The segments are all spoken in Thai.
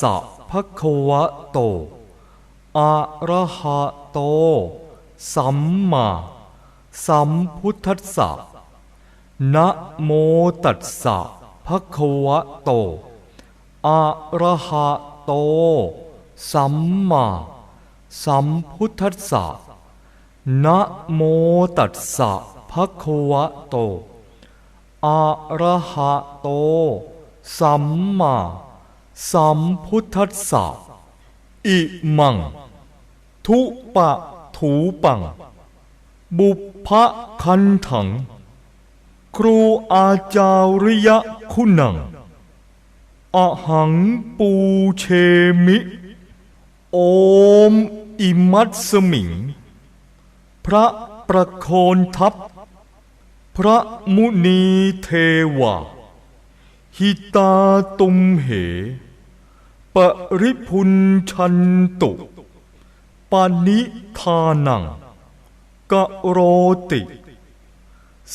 สะภะคะวะโต อะระหะโต สัมมาสัมพุทธัสสะนะโมตัสสะภะคะวะโต อะระหะโต สัมมาสัมพุทธัสสะนะโมตัสสะภะคะวะโต อะระหะโต สัมมา สัมพุทธัสสะอิมัง ทุปะถูปัง บุพะคันถัง ครูอาจาริยคุณัง อหังปูเชมิ โอมอิมัตสมิง พระประโคนทัพ พระมุนีเทวาหิตาตุมเห ปริพุนชันตุ ปานิทานัง กะโรติ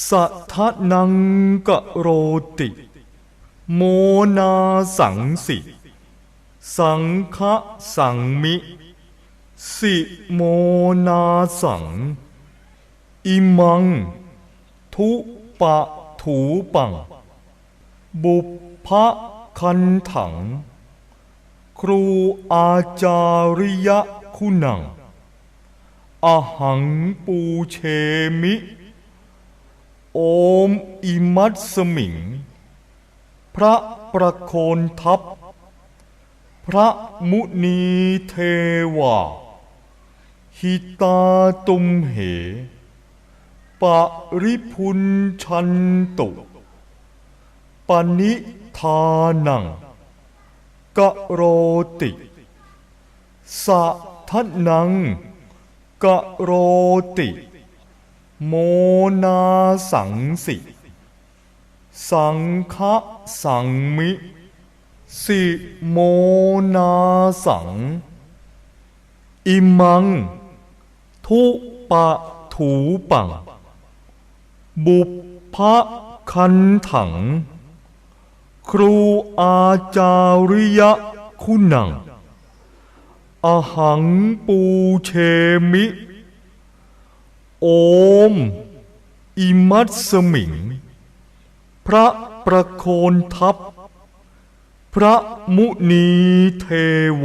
สัทนังกะโรติ โมนาสังสิ สังฆะสังมิ สิโมนาสัง อิมัง ทุปะถูปัง บุพพะคันถัง ครูอาจาริยคุณัง อหังปูเชมิ โอมอิมัตสมิง พระประโคนทัพ พระมุนีเทวา หิตาตุมเห ปะริพุนชันตุปนิทานัง กะโรติ สะทนังกะโรติ โมนาสังสิ สังฆะสังมิ สิโมนาสัง อิมัง ทุปะถูปัง บุพพะคันถัง ครูอาจาริยคุณัง อหังปูเชมิ โอม อิมัตสมิง พระประโคนทัพ พระมุนีเท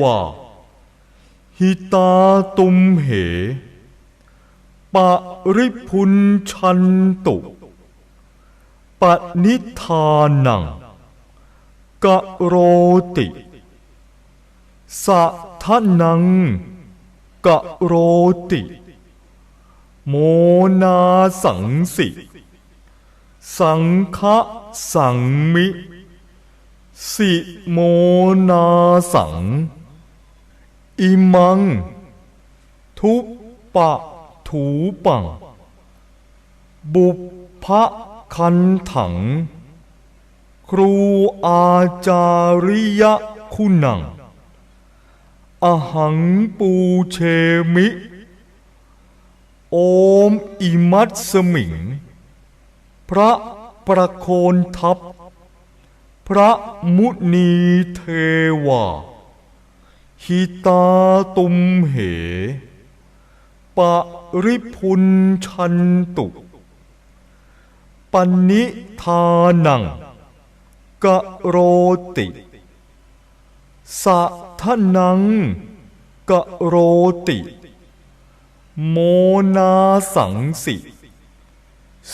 วา หิตาตุมเห ปะริพุนชันตุปนิธานัง กะโรติสัทนัง กะโรติ โมนาสังสิ สังฆะสังมิ สิโมนาสัง อิมัง ทุปะถูปัง บุพพะคันถัง ครูอาจาริยคุณัง อหังปูเชมิ โอมอิมัตสมิง พระประโคนทัพ พระมุนีเทวา หิตาตุมเหปริพุนชันตุปนิทานัง กะโรติสัทนังกะโรติ โมนาสังสิ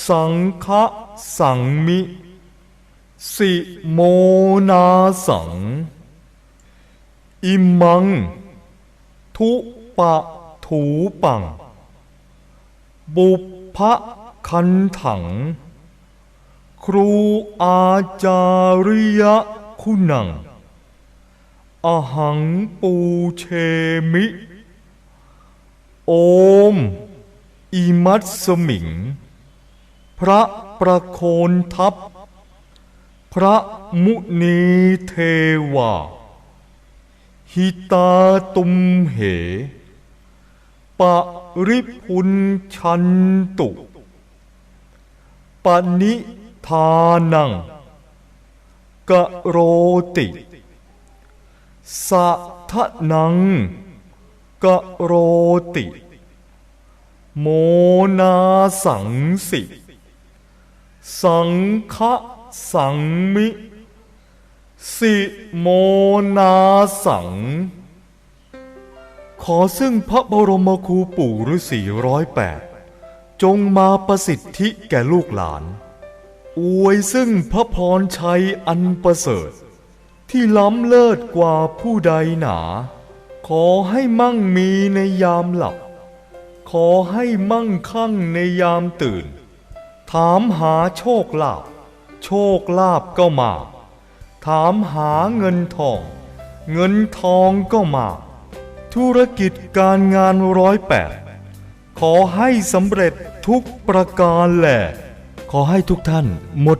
สังฆะสังมิ สิโมนาสัง อิมัง ทุปะถูปัง บุพพะคันถัง ครูอาจาริยคุณัง อหังปูเชมิ โอม อิมัตสมิง พระประโคนทัพ พระมุนีเทวา หิตาตุมเห ปะริพุนชันตุ ปนิ ทานังกะโรติสะทะนังกะโรติ โมนาสังสิ สังฆะสังมิ สิโมนาสัง ขอซึ่งพระบรมครูปู่ฤาษีร้อยแปดจงมาประสิทธิแก่ลูกหลาน อวยซึ่งพระพรชัยอันประเสริฐ ที่ล้ำเลิศกว่าผู้ใดหนา ขอให้มั่งมีในยามหลับ ขอให้มั่งคั่งในยามตื่น ถามหาโชคลาภโชคลาภก็มา ถามหาเงินทอง เงินทองก็มา ธุรกิจการงานร้อยแปดขอให้สำเร็จทุกประการแหละ ขอให้ทุกท่านหมด